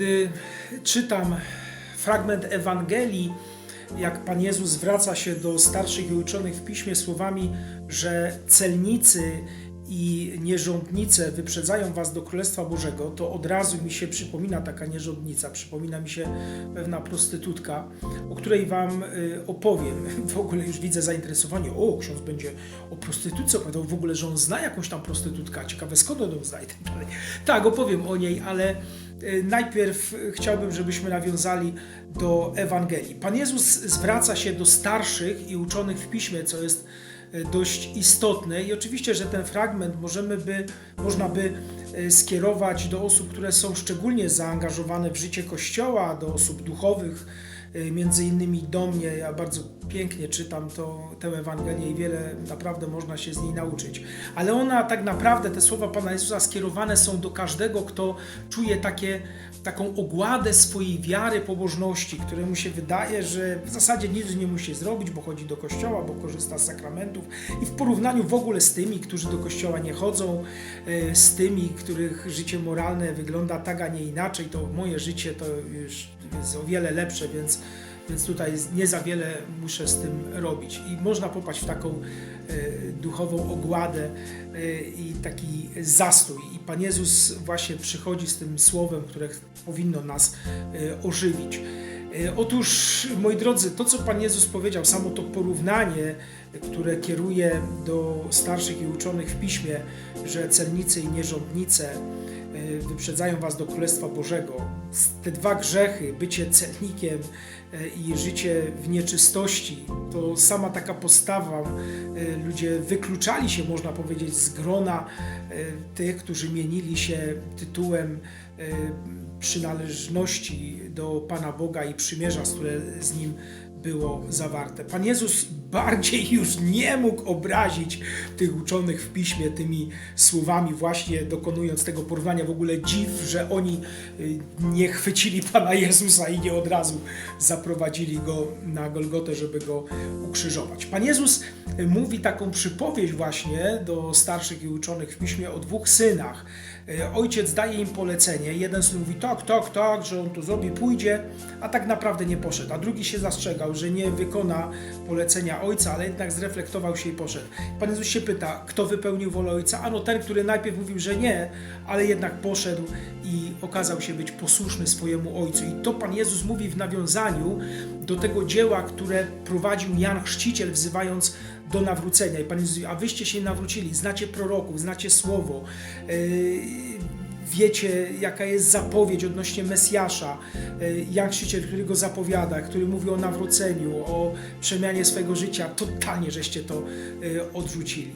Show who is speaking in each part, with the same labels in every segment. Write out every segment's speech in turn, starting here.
Speaker 1: Kiedy czytam fragment Ewangelii, jak Pan Jezus zwraca się do starszych i uczonych w piśmie słowami, że celnicy i nierządnice wyprzedzają was do Królestwa Bożego, to od razu mi się przypomina taka nierządnica, przypomina mi się pewna prostytutka, o której wam y, opowiem. W ogóle już widzę zainteresowanie, o, ksiądz będzie o prostytutce opowiadał, w ogóle, że on zna jakąś tam prostytutkę, ciekawe skąd on ją zna tak. Tak, opowiem o niej, ale najpierw y, chciałbym, żebyśmy nawiązali do Ewangelii. Pan Jezus zwraca się do starszych i uczonych w piśmie, co jest y, dość istotne i oczywiście, że ten fragment możemy by, można by y, skierować do osób, które są szczególnie zaangażowane w życie Kościoła, do osób duchowych, między innymi do mnie. Ja bardzo pięknie czytam to, tę Ewangelię i wiele naprawdę można się z niej nauczyć. Ale ona tak naprawdę, te słowa Pana Jezusa skierowane są do każdego, kto czuje takie, taką ogładę swojej wiary, pobożności, któremu się wydaje, że w zasadzie nic nie musi zrobić, bo chodzi do kościoła, bo korzysta z sakramentów i w porównaniu w ogóle z tymi, którzy do kościoła nie chodzą, y, z tymi, których życie moralne wygląda tak, a nie inaczej, to moje życie to już jest o wiele lepsze, więc więc tutaj nie za wiele muszę z tym robić. I można popaść w taką e, duchową ogładę e, i taki zastój. I Pan Jezus właśnie przychodzi z tym słowem, które powinno nas e, ożywić. Otóż, moi drodzy, to co Pan Jezus powiedział, samo to porównanie, które kieruje do starszych i uczonych w piśmie, że celnicy i nierządnice wyprzedzają was do Królestwa Bożego. Te dwa grzechy, bycie celnikiem e, i życie w nieczystości, to sama taka postawa, e, ludzie wykluczali się, można powiedzieć, z grona e, tych, którzy mienili się tytułem e, przynależności do Pana Boga i przymierza, które z Nim było zawarte. Pan Jezus bardziej już nie mógł obrazić tych uczonych w piśmie tymi słowami, właśnie dokonując tego porównania. W ogóle dziw, że oni y, nie chwycili Pana Jezusa i nie od razu zaprowadzili go na Golgotę, żeby go ukrzyżować. Pan Jezus y, mówi taką przypowieść właśnie do starszych i uczonych w piśmie o dwóch synach. Y, Ojciec daje im polecenie. Jeden syn mówi tak, tak, tak, że on to zrobi, pójdzie, a tak naprawdę nie poszedł. A drugi się zastrzegał, że nie wykona polecenia ojca, ale jednak zreflektował się i poszedł. Pan Jezus się pyta, kto wypełnił wolę ojca? Ano ten, który najpierw mówił, że nie, ale jednak poszedł i okazał się być posłuszny swojemu ojcu. I to Pan Jezus mówi w nawiązaniu do tego dzieła, które prowadził Jan Chrzciciel, wzywając do nawrócenia. I Pan Jezus mówi, a wyście się nawrócili, znacie proroków, znacie słowo, yy, wiecie, jaka jest zapowiedź odnośnie Mesjasza, yy, Jan Chrzciciel, który go zapowiada, który mówi o nawróceniu, o przemianie swojego życia, totalnie żeście to yy, odrzucili.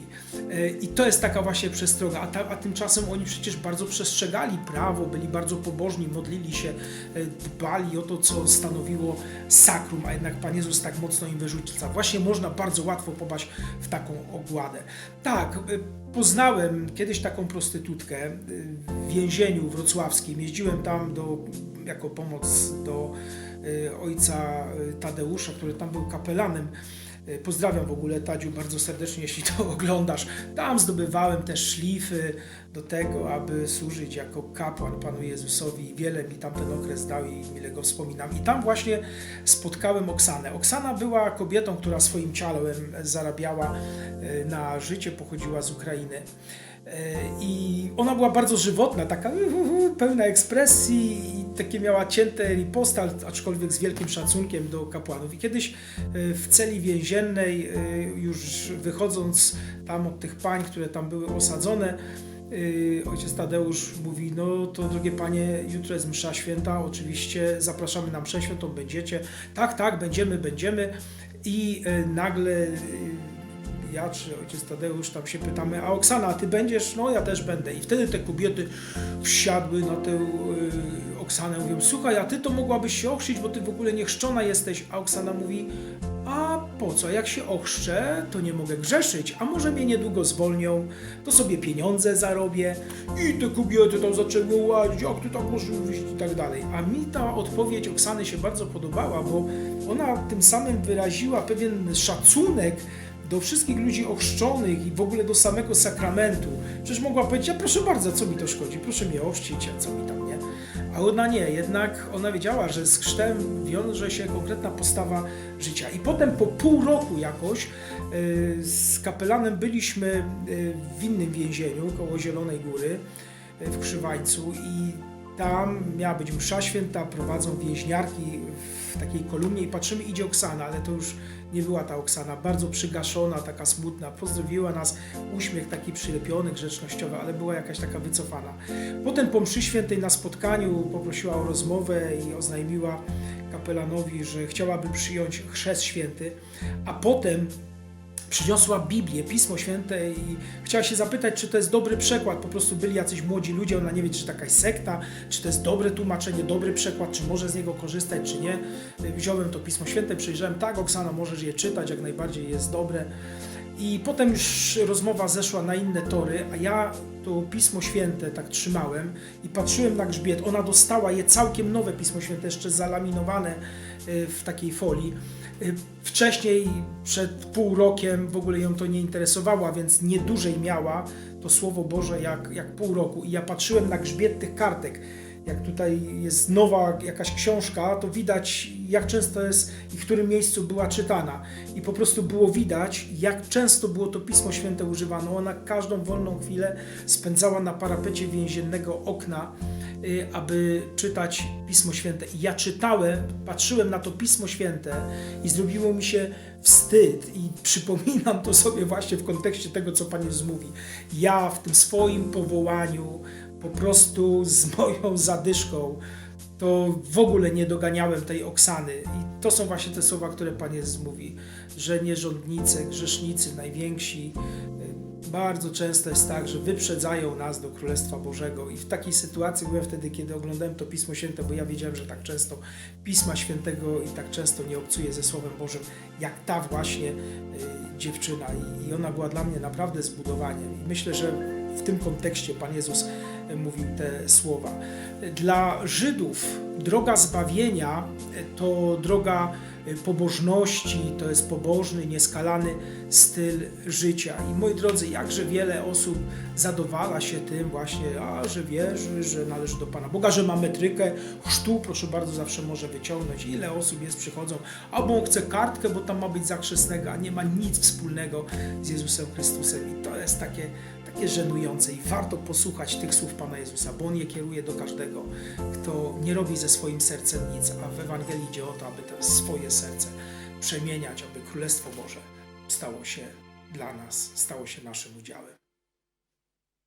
Speaker 1: Yy, I to jest taka właśnie przestroga, a, ta, a tymczasem oni przecież bardzo przestrzegali prawo, byli bardzo pobożni, modlili się, dbali o to, co stanowiło sakrum, a jednak Pan Jezus tak mocno im wyrzuca. Właśnie można bardzo łatwo popaść w taką ogładę. Tak, poznałem kiedyś taką prostytutkę więzieniu wrocławskim. Jeździłem tam do, jako pomoc do y, ojca y, Tadeusza, który tam był kapelanem. Y, Pozdrawiam w ogóle Tadziu bardzo serdecznie, jeśli to oglądasz. Tam zdobywałem też szlify do tego, aby służyć jako kapłan Panu Jezusowi. Wiele mi tam ten okres dał i mile go wspominam. I tam właśnie spotkałem Oksanę. Oksana była kobietą, która swoim ciałem zarabiała y, na życie, pochodziła z Ukrainy. Y, I ona była bardzo żywotna, taka pełna ekspresji i takie miała cięte riposta, aczkolwiek z wielkim szacunkiem do kapłanów. I kiedyś w celi więziennej, y, już wychodząc tam od tych pań, które tam były osadzone, y, ojciec Tadeusz mówi, no to drogie panie, jutro jest msza święta, oczywiście zapraszamy na mszę świętą, będziecie. Tak, tak, będziemy, będziemy. I y, nagle ja czy ojciec Tadeusz tam się pytamy, a Oksana, ty będziesz? No ja też będę. I wtedy te kobiety wsiadły na tę Oksanę, mówią, słuchaj, a ty to mogłabyś się ochrzcić, bo ty w ogóle niechrzczona jesteś. A Oksana mówi, a po co? Jak się ochrzczę, to nie mogę grzeszyć, a może mnie niedługo zwolnią, to sobie pieniądze zarobię. I te kobiety tam zaczęły łazić, jak ty tak możesz mówić i tak dalej. A mi ta odpowiedź Oksany się bardzo podobała, bo ona tym samym wyraziła pewien szacunek do wszystkich ludzi ochrzczonych i w ogóle do samego sakramentu. Przecież mogła powiedzieć, a proszę bardzo, co mi to szkodzi, proszę mnie ochrzcić, a co mi tam, nie? A ona nie, jednak ona wiedziała, że z chrztem wiąże się konkretna postawa życia. I potem po pół roku jakoś y, z kapelanem byliśmy y, w innym więzieniu koło Zielonej Góry y, w Krzywańcu i tam miała być msza święta, prowadzą więźniarki w takiej kolumnie i patrzymy, idzie Oksana, ale to już nie była ta Oksana, bardzo przygaszona, taka smutna, pozdrowiła nas, uśmiech taki przylepiony, grzecznościowy, ale była jakaś taka wycofana. Potem po mszy świętej na spotkaniu poprosiła o rozmowę i oznajmiła kapelanowi, że chciałaby przyjąć chrzest święty, a potem przyniosła Biblię, Pismo Święte i chciała się zapytać, czy to jest dobry przekład. Po prostu byli jacyś młodzi ludzie, ona nie wie, czy to jakaś sekta, czy to jest dobre tłumaczenie, dobry przekład, czy może z niego korzystać, czy nie. Wziąłem to Pismo Święte, przejrzałem, tak, Oksana, możesz je czytać, jak najbardziej jest dobre. I potem już rozmowa zeszła na inne tory, a ja to Pismo Święte tak trzymałem i patrzyłem na grzbiet. Ona dostała je całkiem nowe Pismo Święte, jeszcze zalaminowane y, w takiej folii. Y, Wcześniej, przed pół rokiem, w ogóle ją to nie interesowało, a więc nie dłużej miała to Słowo Boże jak, jak pół roku. I ja patrzyłem na grzbiet tych kartek. Jak tutaj jest nowa jakaś książka, to widać, jak często jest i w którym miejscu była czytana. I po prostu było widać, jak często było to Pismo Święte używane. Ona każdą wolną chwilę spędzała na parapecie więziennego okna, aby czytać Pismo Święte. I ja czytałem, patrzyłem na to Pismo Święte i zrobiło mi się wstyd. I przypominam to sobie właśnie w kontekście tego, co Pan Jezus mówi. Ja w tym swoim powołaniu po prostu z moją zadyszką to w ogóle nie doganiałem tej Oksany. I to są właśnie te słowa, które Pan Jezus mówi, że nierządnicy, grzesznicy, najwięksi, y, bardzo często jest tak, że wyprzedzają nas do Królestwa Bożego. I w takiej sytuacji byłem wtedy, kiedy oglądałem to Pismo Święte, bo ja wiedziałem, że tak często Pisma Świętego i tak często nie obcuję ze Słowem Bożym, jak ta właśnie y, dziewczyna. I, I ona była dla mnie naprawdę zbudowaniem. I myślę, że w tym kontekście Pan Jezus y, mówił te słowa. Dla Żydów droga zbawienia y, to droga y, pobożności, to jest pobożny, nieskalany styl życia. I moi drodzy, jakże wiele osób zadowala się tym właśnie, a że wierzy, że należy do Pana Boga, że ma metrykę chrztu, proszę bardzo, zawsze może wyciągnąć. Ile osób jest, przychodzą, albo on chce kartkę, bo tam ma być za chrzestnego, a nie ma nic wspólnego z Jezusem Chrystusem. I to jest takie, takie żenujące i warto posłuchać tych słów Pana Jezusa, bo On je kieruje do każdego, kto nie robi ze swoim sercem nic, a w Ewangelii idzie o to, aby to swoje serce przemieniać, aby Królestwo Boże stało się dla nas, stało się naszym udziałem.